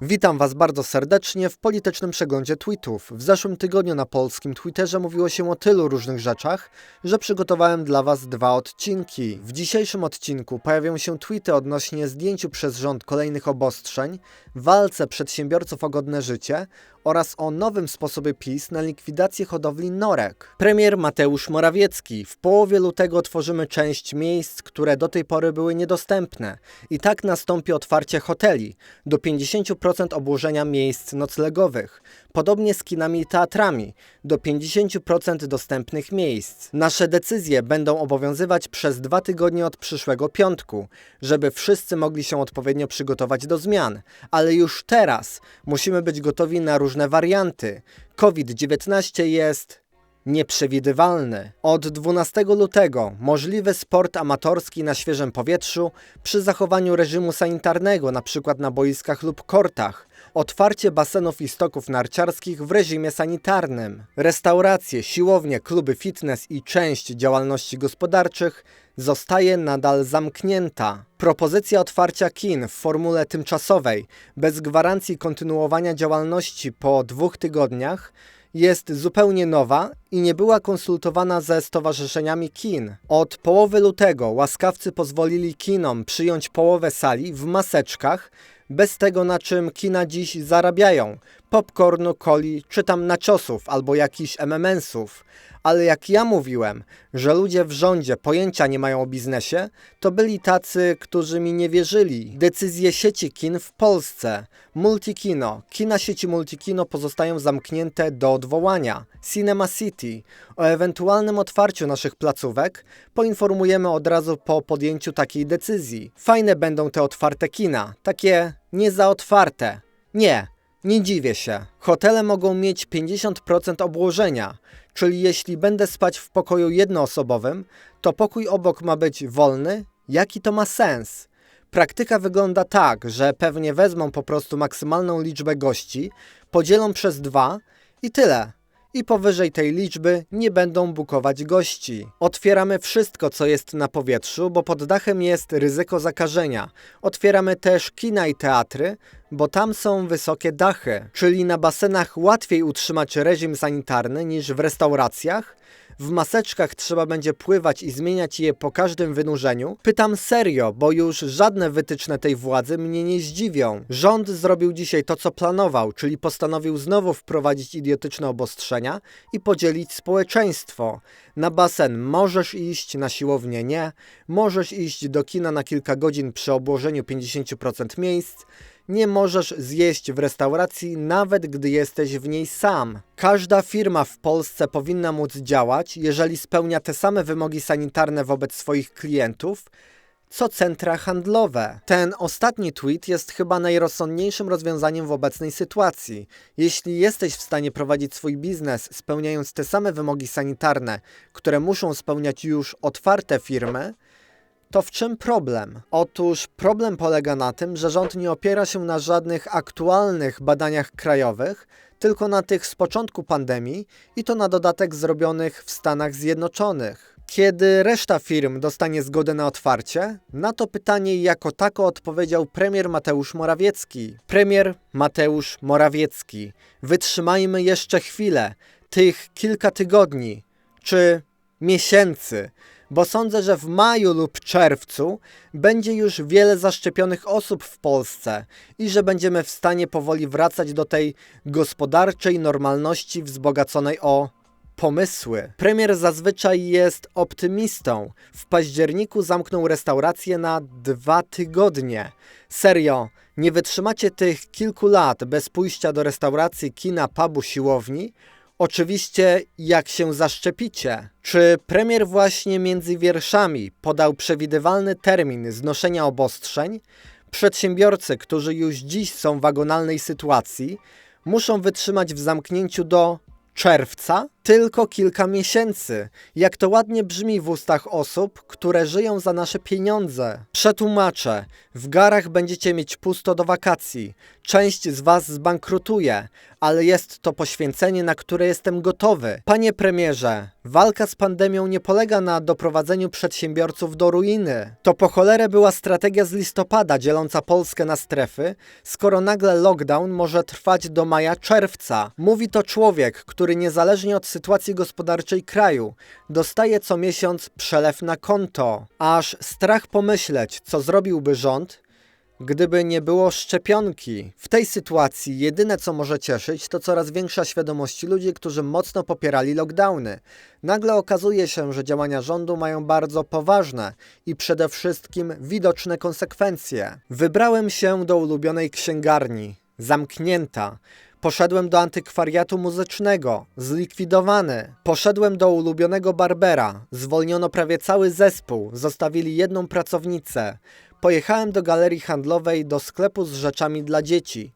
Witam Was bardzo serdecznie w politycznym przeglądzie tweetów. W zeszłym tygodniu na polskim Twitterze mówiło się o tylu różnych rzeczach, że przygotowałem dla Was dwa odcinki. W dzisiejszym odcinku pojawią się tweety odnośnie zdjęciu przez rząd kolejnych obostrzeń, walce przedsiębiorców o godne życie oraz o nowym sposobie PiS na likwidację hodowli norek. Premier Mateusz Morawiecki. W połowie lutego otworzymy część miejsc, które do tej pory były niedostępne. I tak nastąpi otwarcie hoteli do 50% obłożenia miejsc noclegowych. Podobnie z kinami i teatrami do 50% dostępnych miejsc. Nasze decyzje będą obowiązywać przez dwa tygodnie od przyszłego piątku, żeby wszyscy mogli się odpowiednio przygotować do zmian. Ale już teraz musimy być gotowi na różne warianty. COVID-19 jest nieprzewidywalny. Od 12 lutego możliwy sport amatorski na świeżym powietrzu przy zachowaniu reżimu sanitarnego, np. na boiskach lub kortach. Otwarcie basenów i stoków narciarskich w reżimie sanitarnym. Restauracje, siłownie, kluby fitness i część działalności gospodarczych zostaje nadal zamknięta. Propozycja otwarcia kin w formule tymczasowej, bez gwarancji kontynuowania działalności po dwóch tygodniach, jest zupełnie nowa i nie była konsultowana ze stowarzyszeniami kin. Od połowy lutego łaskawcy pozwolili kinom przyjąć połowę sali w maseczkach, bez tego na czym kina dziś zarabiają popcornu, coli czy tam naciosów albo jakichś MMS-ów. Ale jak ja mówiłem, że ludzie w rządzie pojęcia nie mają o biznesie, to byli tacy, którzy mi nie wierzyli. Decyzje sieci kin w Polsce. Multikino. Kina sieci Multikino pozostają zamknięte do odwołania. Cinema City. O ewentualnym otwarciu naszych placówek poinformujemy od razu po podjęciu takiej decyzji. Fajne będą te otwarte kina. Takie nie za otwarte. Nie, nie dziwię się. Hotele mogą mieć 50% obłożenia, czyli jeśli będę spać w pokoju jednoosobowym, to pokój obok ma być wolny? Jaki to ma sens? Praktyka wygląda tak, że pewnie wezmą po prostu maksymalną liczbę gości, podzielą przez dwa i tyle. I powyżej tej liczby nie będą bukować gości. Otwieramy wszystko, co jest na powietrzu, bo pod dachem jest ryzyko zakażenia. Otwieramy też kina i teatry, bo tam są wysokie dachy, czyli na basenach łatwiej utrzymać reżim sanitarny niż w restauracjach. W maseczkach trzeba będzie pływać i zmieniać je po każdym wynurzeniu? Pytam serio, bo już żadne wytyczne tej władzy mnie nie zdziwią. Rząd zrobił dzisiaj to, co planował, czyli postanowił znowu wprowadzić idiotyczne obostrzenia i podzielić społeczeństwo. Na basen możesz iść, na siłownię nie, możesz iść do kina na kilka godzin przy obłożeniu 50% miejsc, nie możesz zjeść w restauracji, nawet gdy jesteś w niej sam. Każda firma w Polsce powinna móc działać, jeżeli spełnia te same wymogi sanitarne wobec swoich klientów, co centra handlowe. Ten ostatni tweet jest chyba najrozsądniejszym rozwiązaniem w obecnej sytuacji. Jeśli jesteś w stanie prowadzić swój biznes spełniając te same wymogi sanitarne, które muszą spełniać już otwarte firmy, to w czym problem? Otóż problem polega na tym, że rząd nie opiera się na żadnych aktualnych badaniach krajowych, tylko na tych z początku pandemii i to na dodatek zrobionych w Stanach Zjednoczonych. Kiedy reszta firm dostanie zgodę na otwarcie? Na to pytanie jako tako odpowiedział premier Mateusz Morawiecki. Premier Mateusz Morawiecki. Wytrzymajmy jeszcze chwilę, tych kilka tygodni czy miesięcy bo sądzę, że w maju lub czerwcu będzie już wiele zaszczepionych osób w Polsce i że będziemy w stanie powoli wracać do tej gospodarczej normalności wzbogaconej o pomysły. Premier zazwyczaj jest optymistą. W październiku zamknął restaurację na dwa tygodnie. Serio, nie wytrzymacie tych kilku lat bez pójścia do restauracji, kina, pubu, siłowni? Oczywiście, jak się zaszczepicie. Czy premier właśnie między wierszami podał przewidywalny termin znoszenia obostrzeń? Przedsiębiorcy, którzy już dziś są w wagonalnej sytuacji, muszą wytrzymać w zamknięciu do czerwca. Tylko kilka miesięcy. Jak to ładnie brzmi w ustach osób, które żyją za nasze pieniądze. Przetłumaczę. W garach będziecie mieć pusto do wakacji. Część z Was zbankrutuje, ale jest to poświęcenie, na które jestem gotowy. Panie premierze, walka z pandemią nie polega na doprowadzeniu przedsiębiorców do ruiny. To po cholerę była strategia z listopada dzieląca Polskę na strefy, skoro nagle lockdown może trwać do maja-czerwca. Mówi to człowiek, który niezależnie od sytuacji gospodarczej kraju dostaje co miesiąc przelew na konto. Aż strach pomyśleć, co zrobiłby rząd, Gdyby nie było szczepionki. W tej sytuacji jedyne co może cieszyć to coraz większa świadomość ludzi, którzy mocno popierali lockdowny. Nagle okazuje się, że działania rządu mają bardzo poważne i przede wszystkim widoczne konsekwencje. Wybrałem się do ulubionej księgarni, zamknięta. Poszedłem do antykwariatu muzycznego, zlikwidowany. Poszedłem do ulubionego barbera, zwolniono prawie cały zespół, zostawili jedną pracownicę. Pojechałem do galerii handlowej do sklepu z rzeczami dla dzieci.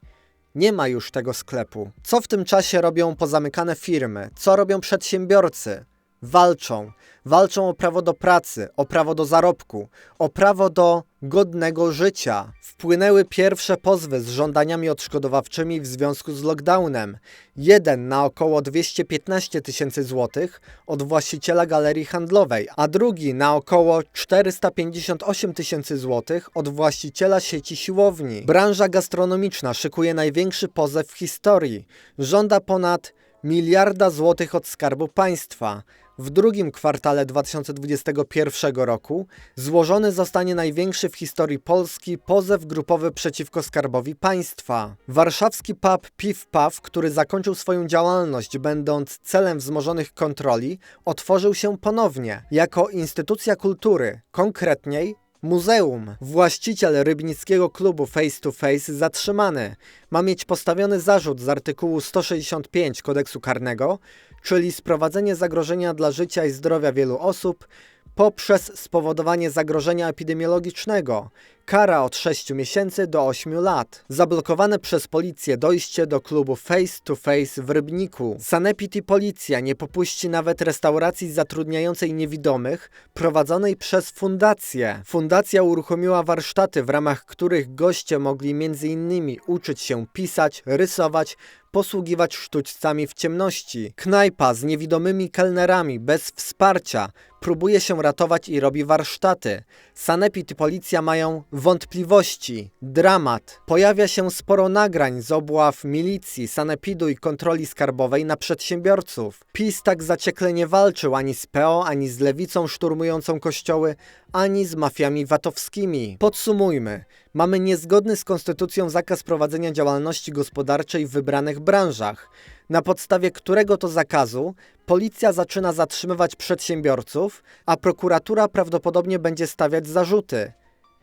Nie ma już tego sklepu. Co w tym czasie robią pozamykane firmy? Co robią przedsiębiorcy? Walczą. Walczą o prawo do pracy, o prawo do zarobku, o prawo do godnego życia. Wpłynęły pierwsze pozwy z żądaniami odszkodowawczymi w związku z lockdownem. Jeden na około 215 tysięcy złotych od właściciela galerii handlowej, a drugi na około 458 tysięcy złotych od właściciela sieci siłowni. Branża gastronomiczna szykuje największy pozew w historii. Żąda ponad miliarda złotych od Skarbu Państwa. W drugim kwartale 2021 roku złożony zostanie największy w historii Polski pozew grupowy przeciwko Skarbowi Państwa. Warszawski pub Piw Paw, który zakończył swoją działalność będąc celem wzmożonych kontroli, otworzył się ponownie jako instytucja kultury, konkretniej Muzeum. Właściciel rybnickiego klubu Face to Face zatrzymany. Ma mieć postawiony zarzut z artykułu 165 kodeksu karnego, czyli sprowadzenie zagrożenia dla życia i zdrowia wielu osób poprzez spowodowanie zagrożenia epidemiologicznego. Kara od 6 miesięcy do 8 lat. Zablokowane przez policję dojście do klubu Face to Face w Rybniku. Sanepid i policja nie popuści nawet restauracji zatrudniającej niewidomych, prowadzonej przez fundację. Fundacja uruchomiła warsztaty, w ramach których goście mogli m.in. uczyć się pisać, rysować, posługiwać sztućcami w ciemności. Knajpa z niewidomymi kelnerami bez wsparcia próbuje się ratować i robi warsztaty. Sanepid i policja mają wątpliwości, dramat. Pojawia się sporo nagrań z obław milicji, sanepidu i kontroli skarbowej na przedsiębiorców. PiS tak zaciekle nie walczył ani z PO, ani z lewicą szturmującą kościoły, ani z mafiami VAT-owskimi. Podsumujmy. Mamy niezgodny z konstytucją zakaz prowadzenia działalności gospodarczej w wybranych branżach, na podstawie którego to zakazu policja zaczyna zatrzymywać przedsiębiorców, a prokuratura prawdopodobnie będzie stawiać zarzuty.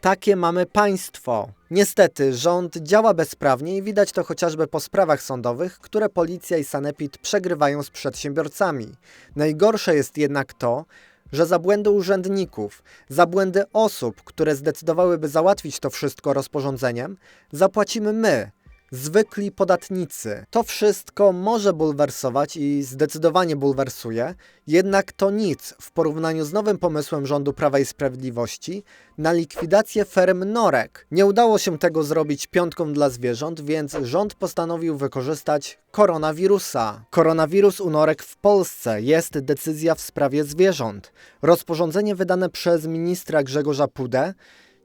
Takie mamy państwo. Niestety, rząd działa bezprawnie i widać to chociażby po sprawach sądowych, które policja i sanepid przegrywają z przedsiębiorcami. Najgorsze jest jednak to, że za błędy urzędników, za błędy osób, które zdecydowałyby załatwić to wszystko rozporządzeniem, zapłacimy my, zwykli podatnicy. To wszystko może bulwersować i zdecydowanie bulwersuje, jednak to nic w porównaniu z nowym pomysłem rządu Prawa i Sprawiedliwości na likwidację ferm norek. Nie udało się tego zrobić piątką dla zwierząt, więc rząd postanowił wykorzystać koronawirusa. Koronawirus u norek w Polsce jest decyzja w sprawie zwierząt. Rozporządzenie wydane przez ministra Grzegorza Pudę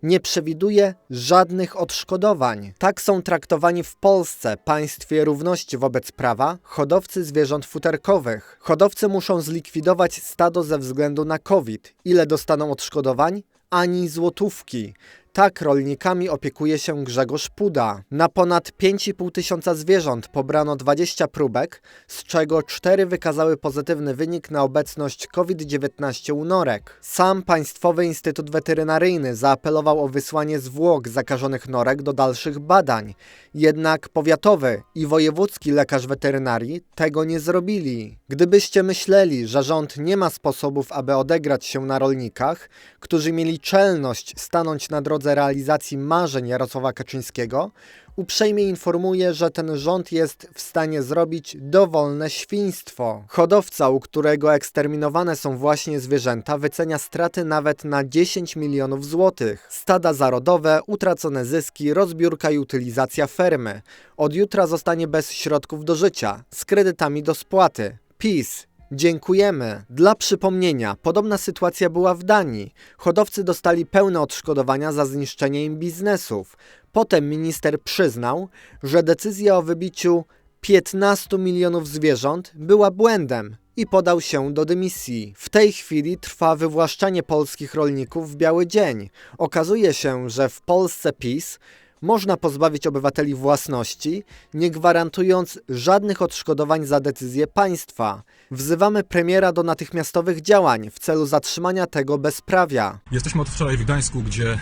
nie przewiduje żadnych odszkodowań. Tak są traktowani w Polsce, państwie równości wobec prawa, hodowcy zwierząt futerkowych. Hodowcy muszą zlikwidować stado ze względu na COVID. Ile dostaną odszkodowań? Ani złotówki. Tak rolnikami opiekuje się Grzegorz Puda. Na ponad 5,5 tysiąca zwierząt pobrano 20 próbek, z czego 4 wykazały pozytywny wynik na obecność COVID-19 u norek. Sam Państwowy Instytut Weterynaryjny zaapelował o wysłanie zwłok zakażonych norek do dalszych badań. Jednak powiatowy i wojewódzki lekarz weterynarii tego nie zrobili. Gdybyście myśleli, że rząd nie ma sposobów, aby odegrać się na rolnikach, którzy mieli czelność stanąć na drodze drodze realizacji marzeń Jarosława Kaczyńskiego, uprzejmie informuje, że ten rząd jest w stanie zrobić dowolne świństwo. Hodowca, u którego eksterminowane są właśnie zwierzęta, wycenia straty nawet na 10 milionów złotych. Stada zarodowe, utracone zyski, rozbiórka i utylizacja fermy. Od jutra zostanie bez środków do życia, z kredytami do spłaty. PiS. Dziękujemy. Dla przypomnienia, podobna sytuacja była w Danii. Hodowcy dostali pełne odszkodowania za zniszczenie im biznesów. Potem minister przyznał, że decyzja o wybiciu 15 milionów zwierząt była błędem i podał się do dymisji. W tej chwili trwa wywłaszczanie polskich rolników w biały dzień. Okazuje się, że w Polsce PiS można pozbawić obywateli własności, nie gwarantując żadnych odszkodowań za decyzje państwa. Wzywamy premiera do natychmiastowych działań w celu zatrzymania tego bezprawia. Jesteśmy od wczoraj w Gdańsku, gdzie e,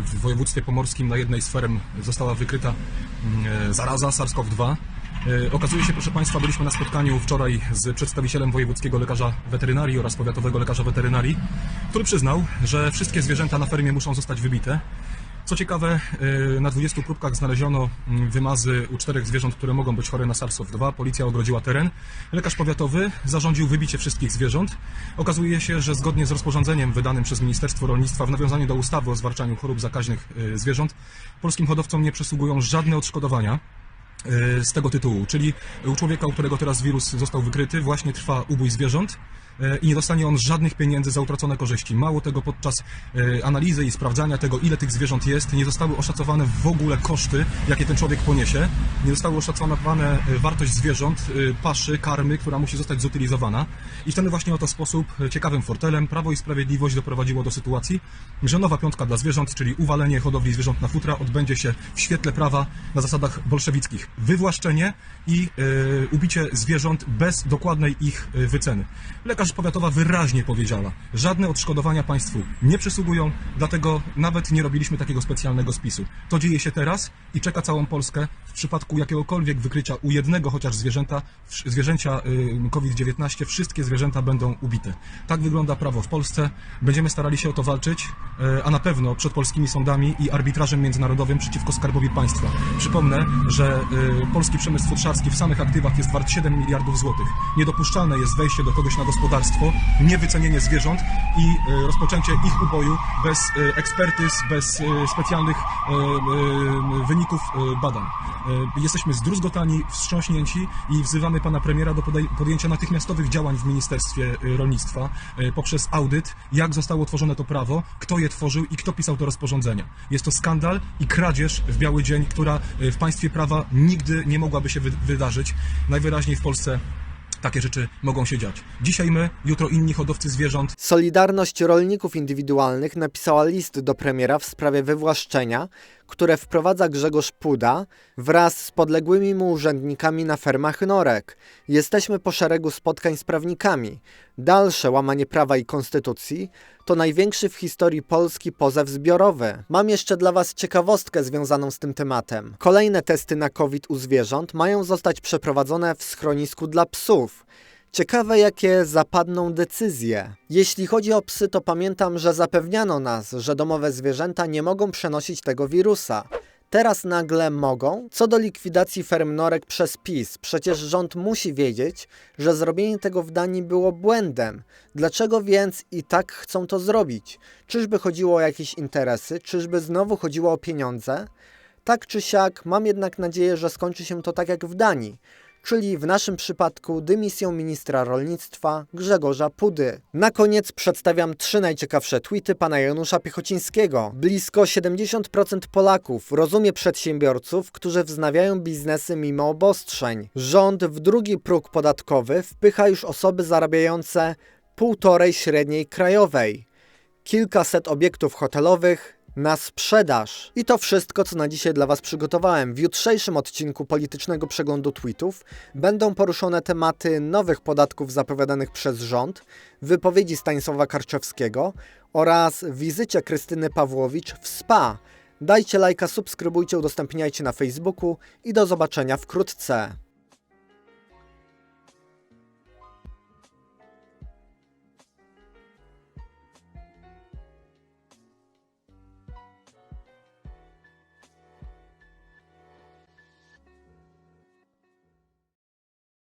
w województwie pomorskim na jednej z ferm została wykryta mm, e, zaraza SARS-CoV-2. E, Okazuje się, proszę Państwa, byliśmy na spotkaniu wczoraj z przedstawicielem wojewódzkiego lekarza weterynarii oraz powiatowego lekarza weterynarii, który przyznał, że wszystkie zwierzęta na fermie muszą zostać wybite. Co ciekawe, e, na 20 próbkach znaleziono mm, wymazy u czterech zwierząt, które mogą być chore na SARS-CoV-2. Policja ogrodziła teren. Lekarz powiatowy zarządził wybicie wszystkich zwierząt. Okazuje się, że zgodnie z rozporządzeniem wydanym przez Ministerstwo Rolnictwa w nawiązaniu do ustawy o zwalczaniu chorób zakaźnych e, zwierząt, polskim hodowcom nie przysługują żadne odszkodowania e, z tego tytułu. Czyli u człowieka, u którego teraz wirus został wykryty, właśnie trwa ubój zwierząt i nie dostanie on żadnych pieniędzy za utracone korzyści. Mało tego, podczas e, analizy i sprawdzania tego, ile tych zwierząt jest, nie zostały oszacowane w ogóle koszty, jakie ten człowiek poniesie. Nie zostały oszacowane e, wartość zwierząt, e, paszy, karmy, która musi zostać zutylizowana. I w ten właśnie oto sposób, e, ciekawym fortelem, Prawo i Sprawiedliwość doprowadziło do sytuacji, że nowa piątka dla zwierząt, czyli uwalenie hodowli zwierząt na futra, odbędzie się w świetle prawa na zasadach bolszewickich. Wywłaszczenie i e, ubicie zwierząt bez dokładnej ich e, wyceny. Lekarz powiatowa wyraźnie powiedziała, żadne odszkodowania państwu nie przysługują, dlatego nawet nie robiliśmy takiego specjalnego spisu. To dzieje się teraz i czeka całą Polskę w przypadku jakiegokolwiek wykrycia u jednego chociaż zwierzęta, zwierzęcia y, COVID-19, wszystkie zwierzęta będą ubite. Tak wygląda prawo w Polsce. Będziemy starali się o to walczyć, e, a na pewno przed polskimi sądami i arbitrażem międzynarodowym przeciwko Skarbowi Państwa. Przypomnę, że y, polski przemysł futrzarski w samych aktywach jest wart 7 miliardów złotych. Niedopuszczalne jest wejście do kogoś na gospodarstwo, niewycenienie zwierząt i y, rozpoczęcie ich uboju bez y, ekspertyz, bez y, specjalnych wyników badań. Jesteśmy zdruzgotani, wstrząśnięci i wzywamy pana premiera do podjęcia natychmiastowych działań w Ministerstwie Rolnictwa poprzez audyt, jak zostało tworzone to prawo, kto je tworzył i kto pisał to rozporządzenia. Jest to skandal i kradzież w biały dzień, która w państwie prawa nigdy nie mogłaby się wy- wydarzyć. Najwyraźniej w Polsce takie rzeczy mogą się dziać. Dzisiaj my, jutro inni hodowcy zwierząt, Solidarność Rolników Indywidualnych napisała list do premiera w sprawie wywłaszczenia, które wprowadza Grzegorz Puda wraz z podległymi mu urzędnikami na fermach Norek. Jesteśmy po szeregu spotkań z prawnikami. Dalsze łamanie prawa i konstytucji to największy w historii Polski pozew zbiorowy. Mam jeszcze dla Was ciekawostkę związaną z tym tematem. Kolejne testy na COVID u zwierząt mają zostać przeprowadzone w schronisku dla psów. Ciekawe, jakie zapadną decyzje. Jeśli chodzi o psy, to pamiętam, że zapewniano nas, że domowe zwierzęta nie mogą przenosić tego wirusa. Teraz nagle mogą? Co do likwidacji ferm norek przez PiS, przecież rząd musi wiedzieć, że zrobienie tego w Danii było błędem. Dlaczego więc i tak chcą to zrobić? Czyżby chodziło o jakieś interesy? Czyżby znowu chodziło o pieniądze? Tak czy siak, mam jednak nadzieję, że skończy się to tak jak w Danii, czyli w naszym przypadku dymisją ministra rolnictwa Grzegorza Pudy. Na koniec przedstawiam trzy najciekawsze tweety pana Janusza Piechocińskiego. Blisko 70% Polaków rozumie przedsiębiorców, którzy wznawiają biznesy mimo obostrzeń. Rząd w drugi próg podatkowy wpycha już osoby zarabiające półtorej średniej krajowej kilkaset obiektów hotelowych na sprzedaż. I to wszystko, co na dzisiaj dla Was przygotowałem. W jutrzejszym odcinku politycznego przeglądu tweetów będą poruszone tematy nowych podatków zapowiadanych przez rząd, wypowiedzi Stanisława Karczewskiego oraz wizycie Krystyny Pawłowicz w SPA. Dajcie lajka, subskrybujcie, udostępniajcie na Facebooku i do zobaczenia wkrótce.